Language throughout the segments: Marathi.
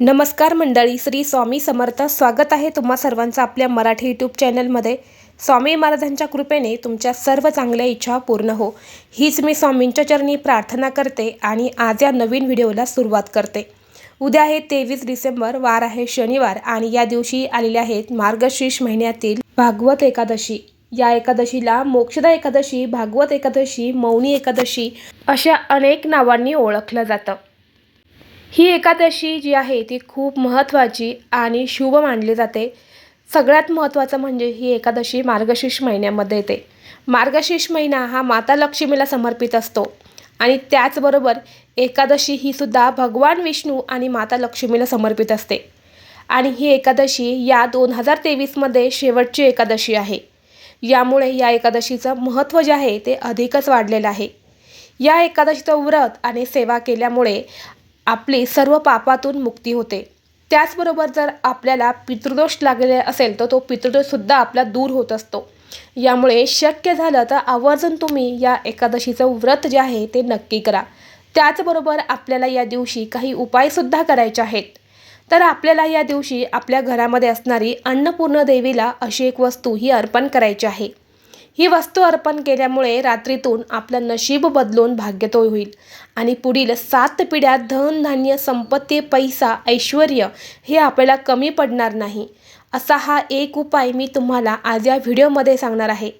नमस्कार मंडळी श्री स्वामी समर्थ. स्वागत आहे तुम्हा सर्वांचं आपल्या मराठी यूट्यूब चॅनलमध्ये. स्वामी महाराजांच्या कृपेने तुमच्या सर्व चांगल्या इच्छा पूर्ण हो. हीच मी स्वामींच्या चरणी प्रार्थना करते आणि आज या नवीन व्हिडिओला सुरुवात करते. उद्या आहे तेवीस डिसेंबर वार आहे शनिवार आणि या दिवशी आलेले आहेत मार्गशीर्ष महिन्यातील भागवत एकादशी. या एकादशीला मोक्षदा एकादशी भागवत एकादशी मौनी एकादशी अशा अनेक नावांनी ओळखलं जातं. ही एकादशी जी आहे ती खूप महत्त्वाची आणि शुभ मानली जाते. सगळ्यात महत्त्वाचं म्हणजे ही एकादशी मार्गशीर्ष महिन्यामध्ये येते. मार्गशीर्ष महिना हा माता लक्ष्मीला समर्पित असतो आणि त्याचबरोबर एकादशी ही सुद्धा भगवान विष्णू आणि माता लक्ष्मीला समर्पित असते. आणि ही एकादशी या दोन हजार तेवीसमध्ये शेवटची एकादशी आहे. यामुळे या एकादशीचं महत्त्व जे आहे ते अधिकच वाढलेलं आहे. या एकादशीचं व्रत आणि सेवा केल्यामुळे आपली सर्व पापातून मुक्ती होते. त्याचबरोबर जर आपल्याला पितृदोष लागले असेल तर तो पितृदोषसुद्धा आपला दूर होत असतो. यामुळे शक्य झालं तर आवर्जून तुम्ही या एकादशीचं व्रत जे आहे ते नक्की करा. त्याचबरोबर आपल्याला या दिवशी काही उपायसुद्धा करायचे आहेत. तर आपल्याला या दिवशी आपल्या घरामध्ये असणारी अन्नपूर्ण देवीला अशी एक वस्तू ही अर्पण करायची आहे. ही वस्तू अर्पण केल्यामुळे रात्रीतून आपलं नशीब बदलून भाग्यतोय होईल. आणि पुढील सात पिढ्या धन धान्य संपत्ती पैसा ऐश्वर हे आपल्याला कमी पडणार नाही. असा हा एक उपाय मी तुम्हाला आज या व्हिडिओमध्ये सांगणार आहे.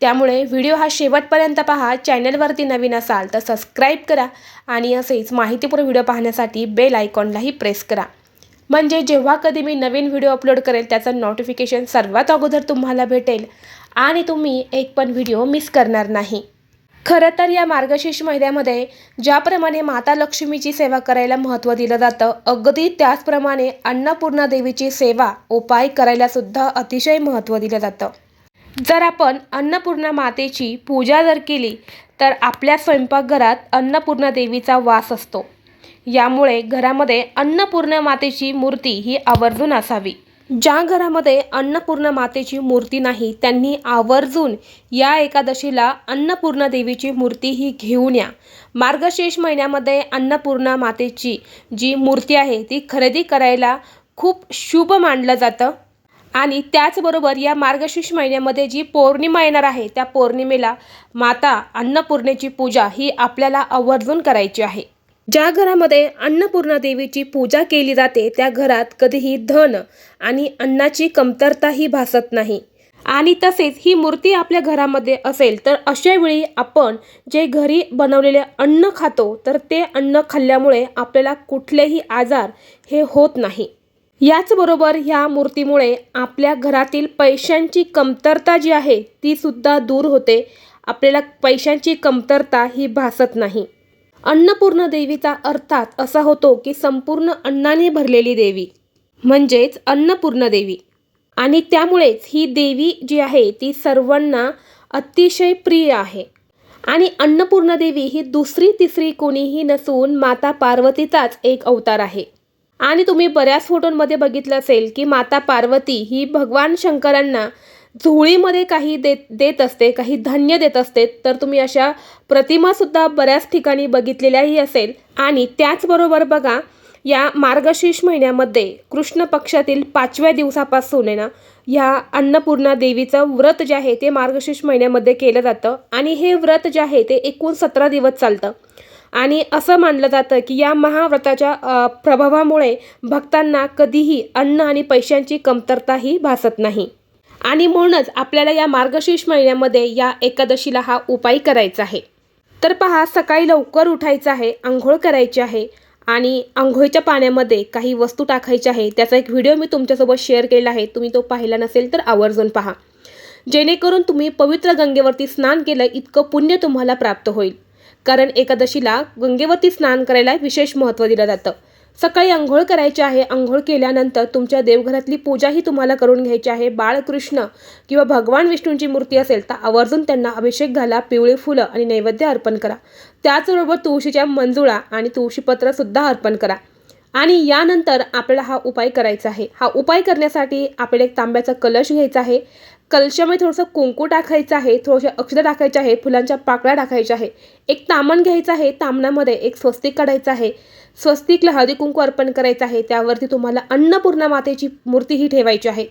त्यामुळे व्हिडिओ हा शेवटपर्यंत पहा चॅनलवरती नवीन असाल तर सबस्क्राईब करा आणि असेच माहितीपूर्ण व्हिडिओ पाहण्यासाठी बेल आयकॉनलाही प्रेस करा. म्हणजे जेव्हा कधी मी नवीन व्हिडिओ अपलोड करेल त्याचं नोटिफिकेशन सर्वात अगोदर तुम्हाला भेटेल. आणि तुम्ही एक पण व्हिडिओ मिस करणार नाही. खरं तर या मार्गशीर्ष महिन्यामध्ये ज्याप्रमाणे माता लक्ष्मीची सेवा करायला महत्त्व दिलं जातं अगदी त्याचप्रमाणे अन्नपूर्णा देवीची सेवा उपाय करायलासुद्धा अतिशय महत्त्व दिलं जातं. जर आपण अन्नपूर्णा मातेची पूजा जर केली तर आपल्या स्वयंपाकघरात अन्नपूर्णा देवीचा वास असतो. यामुळे घरामध्ये अन्नपूर्णा मातेची मूर्ती ही आवर्जून असावी. ज्या घरामध्ये अन्नपूर्ण मातेची मूर्ती नाही त्यांनी आवर्जून या एकादशीला अन्नपूर्णा देवीची मूर्ती ही घेऊन या. मार्गशीर्ष महिन्यामध्ये अन्नपूर्णा मातेची जी मूर्ती आहे ती खरेदी करायला खूप शुभ मानलं जातं. आणि त्याचबरोबर या मार्गशीर्ष महिन्यामध्ये जी पौर्णिमा येणार आहे त्या पौर्णिमेला माता अन्नपूर्णेची पूजा ही आपल्याला आवर्जून करायची आहे. ज्या घरामध्ये अन्नपूर्णा देवीची पूजा केली जाते त्या घरात कधीही धन आणि अन्नाची कमतरताही भासत नाही. आणि तसेच ही मूर्ती आपल्या घरामध्ये असेल तर अशा वेळी आपण जे घरी बनवलेले अन्न खातो तर ते अन्न खाल्ल्यामुळे आपल्याला कुठलेही आजार हे होत नाही. याचबरोबर ह्या मूर्तीमुळे आपल्या घरातील पैशांची कमतरता जी आहे ती सुद्धा दूर होते. आपल्याला पैशांची कमतरता ही भासत नाही. अन्नपूर्ण देवीचा अर्थात असा होतो की संपूर्ण अन्नाने भरलेली देवी म्हणजेच अन्नपूर्ण देवी. आणि त्यामुळेच ही देवी जी आहे ती सर्वांना अतिशय प्रिय आहे. आणि अन्नपूर्ण देवी ही दुसरी तिसरी कोणीही नसून माता पार्वतीचाच एक अवतार आहे. आणि तुम्ही बऱ्याच फोटोंमध्ये बघितलं असेल की माता पार्वती ही भगवान शंकरांना झोळीमध्ये काही देत देत असते काही धान्य देत असते तर तुम्ही अशा प्रतिमासुद्धा बऱ्याच ठिकाणी बघितलेल्याही असेल. आणि त्याचबरोबर बघा या मार्गशीर्ष महिन्यामध्ये कृष्ण पक्षातील पाचव्या दिवसापासून आहे ना ह्या अन्नपूर्णा देवीचं व्रत जे आहे ते मार्गशीर्ष महिन्यामध्ये केलं जातं. आणि हे व्रत जे आहे ते एकूण सतरा दिवस चालतं. आणि असं मानलं जातं की या महाव्रताच्या प्रभावामुळे भक्तांना कधीही अन्न आणि पैशांची कमतरताही भासत नाही. आणि म्हणूनच आपल्याला या मार्गशीर्ष महिन्यामध्ये या एकादशीला हा उपाय करायचा आहे. तर पहा सकाळी लवकर उठायचं आहे आंघोळ करायची आहे आणि आंघोळीच्या पाण्यामध्ये काही वस्तू टाकायच्या आहे. त्याचा एक व्हिडिओ मी तुमच्यासोबत शेअर केला आहे. तुम्ही तो पाहिला नसेल तर आवर्जून पहा. जेणेकरून तुम्ही पवित्र गंगेवरती स्नान केलं इतकं पुण्य तुम्हाला प्राप्त होईल. कारण एकादशीला गंगेवरती स्नान करायला विशेष महत्त्व दिलं जातं. सकाळी आंघोळ करायची आहे. आंघोळ केल्यानंतर तुमच्या देवघरातली पूजाही तुम्हाला करून घ्यायची आहे. बाळकृष्ण किंवा भगवान विष्णूंची मूर्ती असेल तर आवर्जून त्यांना अभिषेक घाला पिवळी फुलं आणि नैवेद्य अर्पण करा. त्याचबरोबर तुळशीच्या मंजुळा आणि तुळशीपत्रसुद्धा अर्पण करा. आणि यानंतर आपल्याला हा उपाय करायचा आहे. हा उपाय करण्यासाठी आपल्याला एक तांब्याचा कलश घ्यायचा आहे. कलशामध्ये थोडंसं कुंकू टाकायचं आहे थोडंसं अक्षरं टाकायच्या आहे फुलांच्या पाकळ्या टाकायच्या आहे. एक तामण घ्यायचं आहे तामणामध्ये एक स्वस्तिक काढायचं आहे. स्वस्तिकला हळदी कुंकू अर्पण करायचं आहे त्यावरती तुम्हाला अन्नपूर्णा मातेची मूर्ती ही ठेवायची आहे.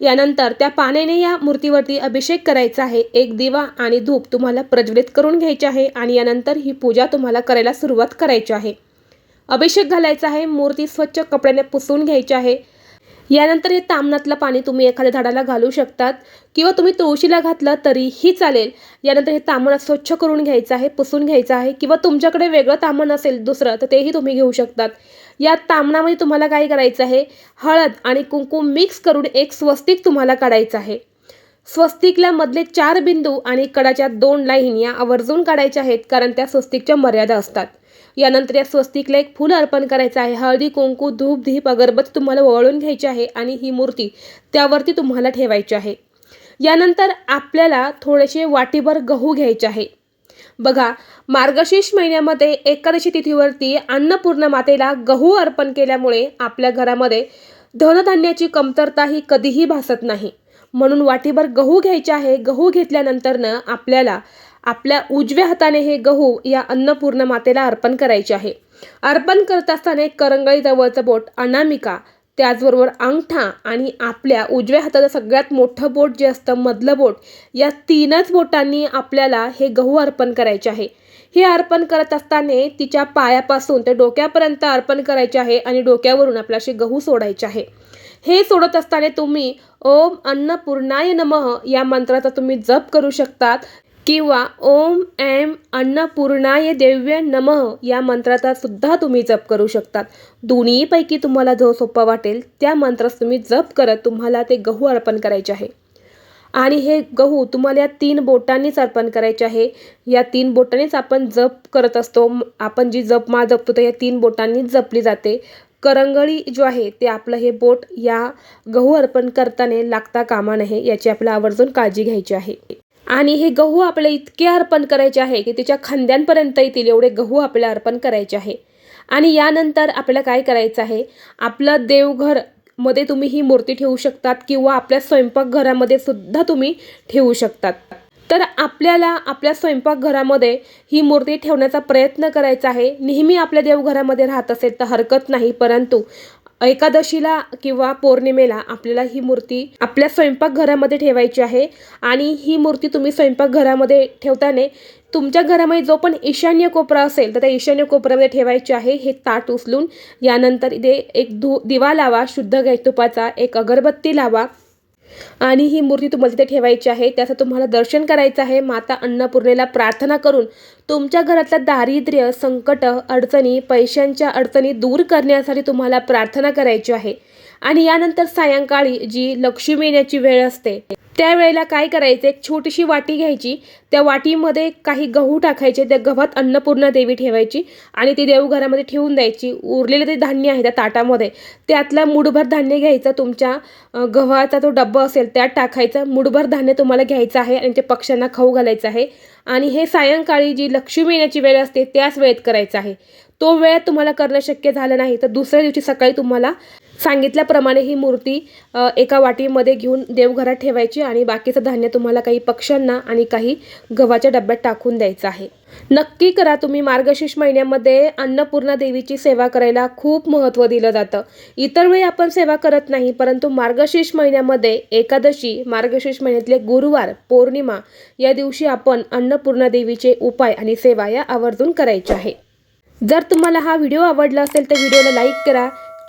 यानंतर त्या पाण्याने या मूर्तीवरती अभिषेक करायचा आहे एक दिवा आणि धूप तुम्हाला प्रज्वलित करून घ्यायचे आहे आणि यानंतर ही पूजा तुम्हाला करायला सुरुवात करायची आहे. अभिषेक घालायचा आहे मूर्ती स्वच्छ कपड्याने पुसून घ्यायची आहे. यानंतर हे तामणातलं पाणी तुम्ही एखाद्या झाडाला घालू शकतात किंवा तुम्ही तुळशीला घातलं तरीही चालेल. यानंतर हे तामण स्वच्छ करून घ्यायचं आहे पुसून घ्यायचं आहे किंवा तुमच्याकडे वेगळं तामण असेल दुसरं तर तेही तुम्ही घेऊ शकतात. या तामणामध्ये तुम्हाला काय करायचं आहे? हळद आणि कुंकुम मिक्स करून एक स्वस्तिक तुम्हाला काढायचं आहे. स्वस्तिकला मधले चार बिंदू आणि कडाच्या दोन लाईन या आवर्जून काढायच्या आहेत कारण त्या स्वस्तिकच्या मर्यादा असतात. यानंतर या स्वस्तिकला एक फुल अर्पण करायचं आहे. हळदी कुंकू धूप धीप अगरबत्ती तुम्हाला ओवाळून घ्यायची आहे आणि ही मूर्ती त्यावरती तुम्हाला ठेवायची आहे. यानंतर आपल्याला थोडेसे वाटीभर गहू घ्यायचे आहे. बघा मार्गशीर्ष महिन्यामध्ये एकादशी तिथीवरती अन्नपूर्ण मातेला गहू अर्पण केल्यामुळे आपल्या घरामध्ये धनधान्याची कमतरता ही कधीही भासत नाही. म्हणून वाटीभर गहू घ्यायचे आहे. गहू घेतल्यानंतरनं आपल्याला आपल्या उजव्या हाताने हे गहू या अन्नपूर्ण मातेला अर्पण करायचे आहे. अर्पण करत असताना एक करंगळी जवळचं बोट अनामिका त्याचबरोबर अंगठा आणि आपल्या उजव्या हाताचं सगळ्यात मोठं बोट जे असतं मधलं बोट या तीनच बोटांनी आपल्याला हे गहू अर्पण करायचे आहे. हे अर्पण करत असताना तिच्या पायापासून ते डोक्यापर्यंत अर्पण करायचे आहे आणि डोक्यावरून आपल्याशी गहू सोडायचे आहे. हे सोडत असताना तुम्ही ओम अन्नपूर्णाय नमः या मंत्राचा तुम्ही जप करू शकतात. किंवा ओम एम अन्नपूर्णाय देव्य नमः या मंत्राचा सुद्धा तुम्ही जप करू शकतात. दोन्हीपैकी तुम्हाला जो सोपा वाटेल त्या मंत्रास तुम्ही जप करत तुम्हाला ते गहू अर्पण करायचे आहे. आणि हे गहू तुम्हाला या तीन बोटांनीच अर्पण करायचे आहे. या तीन बोटांनीच आपण जप करत असतो. आपण जी जप मा जपतो तर या तीन बोटांनीच जपली जाते. करंगळी जो आहे ते आपलं हे बोट या गहू अर्पण करताना लागता कामा नये याची आपल्याला आवर्जून काळजी घ्यायची आहे. आणि हे गहू आपले इतके अर्पण करायचे आहे की त्याच्या खांद्यांपर्यंत येतील एवढे गहू आपल्याला अर्पण करायचे आहे. आणि यानंतर आपल्याला काय करायचं आहे? आपलं देवघरमध्ये तुम्ही ही मूर्ती ठेवू शकतात किंवा आपल्या स्वयंपाकघरामध्ये सुद्धा तुम्ही ठेवू शकतात. तर आपल्याला आपल्या स्वयंपाकघरामध्ये ही मूर्ती ठेवण्याचा प्रयत्न करायचा आहे. नेहमी आपल्या देवघरामध्ये राहत असेल तर हरकत नाही परंतु एकादशीला किंवा पौर्णिमेला आपल्याला ही मूर्ती आपल्या स्वयंपाकघरामध्ये ठेवायची आहे आणि ही मूर्ती तुम्ही स्वयंपाकघरामध्ये ठेवताने तुमच्या घरामध्ये जो पण ईशान्य कोपरा असेल तर त्या ईशान्य कोपऱ्यामध्ये ठेवायचे आहे. हे ताट उचलून यानंतर इथे एक धू दिवा लावा शुद्ध गाय तुपाचा एक अगरबत्ती लावा आणि ही मूर्ती तुम्हाला तिथे ठेवायची आहे. त्याचं तुम्हाला दर्शन करायचं आहे. माता अन्नपूर्णेला प्रार्थना करून तुमच्या घरातलं दारिद्र्य संकट अडचणी पैशांच्या अडचणी दूर करण्यासाठी तुम्हाला प्रार्थना करायची आहे. आणि यानंतर सायंकाळी जी लक्ष्मी येण्याची वेळ असते त्यावेळेला काय करायचं? एक छोटीशी वाटी घ्यायची. त्या वाटीमध्ये काही गहू टाकायचे. त्या गव्हात अन्नपूर्णा देवी ठेवायची आणि ती देवघरामध्ये ठेवून द्यायची. उरलेलं ते धान्य आहे त्या ताटामध्ये. त्यातला मुठभर धान्य घ्यायचं तुमच्या गव्हाचा तो डब्बा असेल त्यात टाकायचं. मुठभर धान्य तुम्हाला घ्यायचं आहे आणि ते पक्ष्यांना खाऊ घालायचं आहे. आणि हे सायंकाळी जी लक्ष्मी येण्याची वेळ असते त्याच वेळेत करायचं आहे. तो वेळ तुम्हाला करणं शक्य झालं नाही. तर दुसऱ्या दिवशी सकाळी तुम्हाला सांगितल्याप्रमाणे ही मूर्ती एका वाटीमध्ये घेऊन देवघरात ठेवायची आणि बाकीचं धान्य तुम्हाला काही पक्ष्यांना आणि काही गव्हाच्या डब्यात टाकून द्यायचं आहे. नक्की करा तुम्ही मार्गशीर्ष महिन्यामध्ये अन्नपूर्णा देवीची सेवा करायला खूप महत्त्व दिलं जातं. इतर वेळी आपण सेवा करत नाही परंतु मार्गशीर्ष महिन्यामध्ये एकादशी मार्गशीर्ष महिन्यातले गुरुवार पौर्णिमा या दिवशी आपण अन्नपूर्णा देवीचे उपाय आणि सेवा या आवर्जून करायच्या आहे. जर तुम्हाला हा व्हिडिओ आवडला असेल तर व्हिडिओला लाईक करा